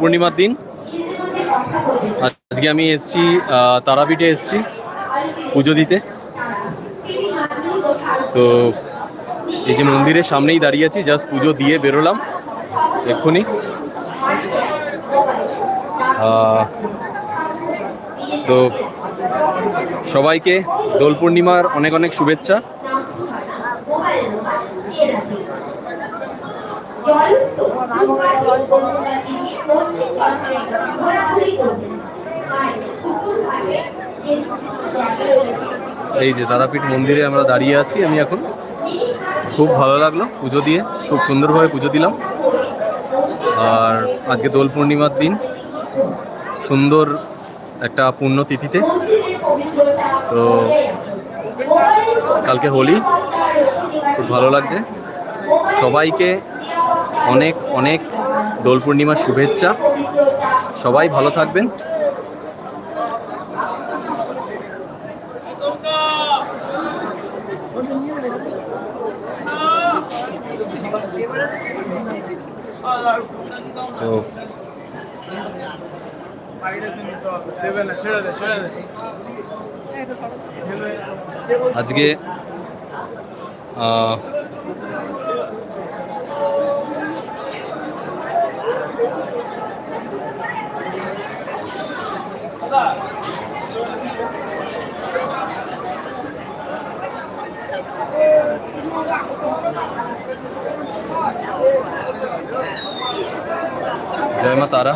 পূর্ণিমার দিন। আজকে আমি এসছি তারাপীঠে এসছি পুজো দিতে। তো এই যে মন্দিরের সামনেই দাঁড়িয়ে আছি জাস্ট পুজো দিয়ে বেরোলাম এক্ষুনি। তো সবাইকে দোল পূর্ণিমার অনেক অনেক শুভেচ্ছা। এই যে তারাপীঠ মন্দিরে আমরা দাঁড়িয়ে আছি আমি এখন। খুব ভালো লাগল পুজো দিয়ে, খুব সুন্দরভাবে পুজো দিলাম। আর আজকে দোল পূর্ণিমার দিন, সুন্দর একটা তিথিতে তো কালকে হোলি, খুব ভালো লাগছে। সবাইকে অনেক অনেক দোল পূর্ণিমার শুভেচ্ছা। সবাই ভালো থাকবেন। তো আজকে জয় মা তারা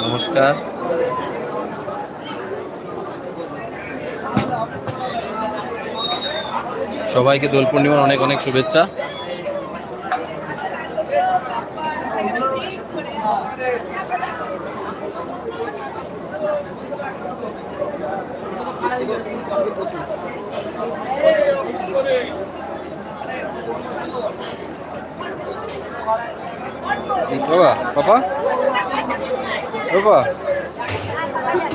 নমস্কার সবাইকে দোল পূর্ণিমার অনেক অনেক শুভেচ্ছা। বাবা বাবা।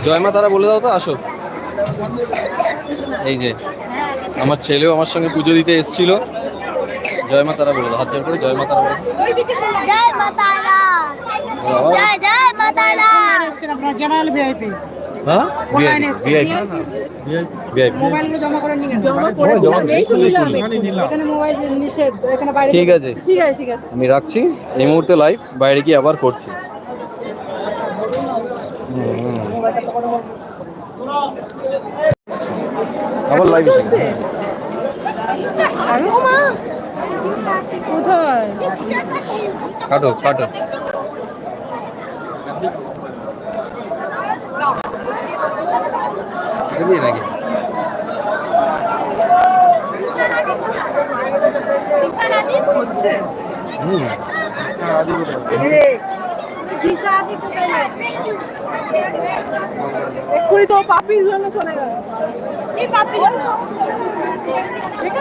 জয় মা তারা বলে দাও তো আসো। এই যে আমার ছেলেও আমার সঙ্গে পুজো দিতে এসেছিল। জয়মা তারা বলে দাও। হাত জোর করে জয় মা তারা বলে দাও। জয় মাতারা বলো আপনার জেনারেল ভিআইপি হ্যাঁ? ঠিক আছে। ঠিক আছে ঠিক আছে। আমি রাখছি। এই মুহূর্তে লাইভ বাইরে গিয়ে আবার করছি। হুম। আবার লাইভ এসে কাটো কাটো। এক্ষুনি তো পাপির জন্য চলে গেল। এই পাপি ঠিক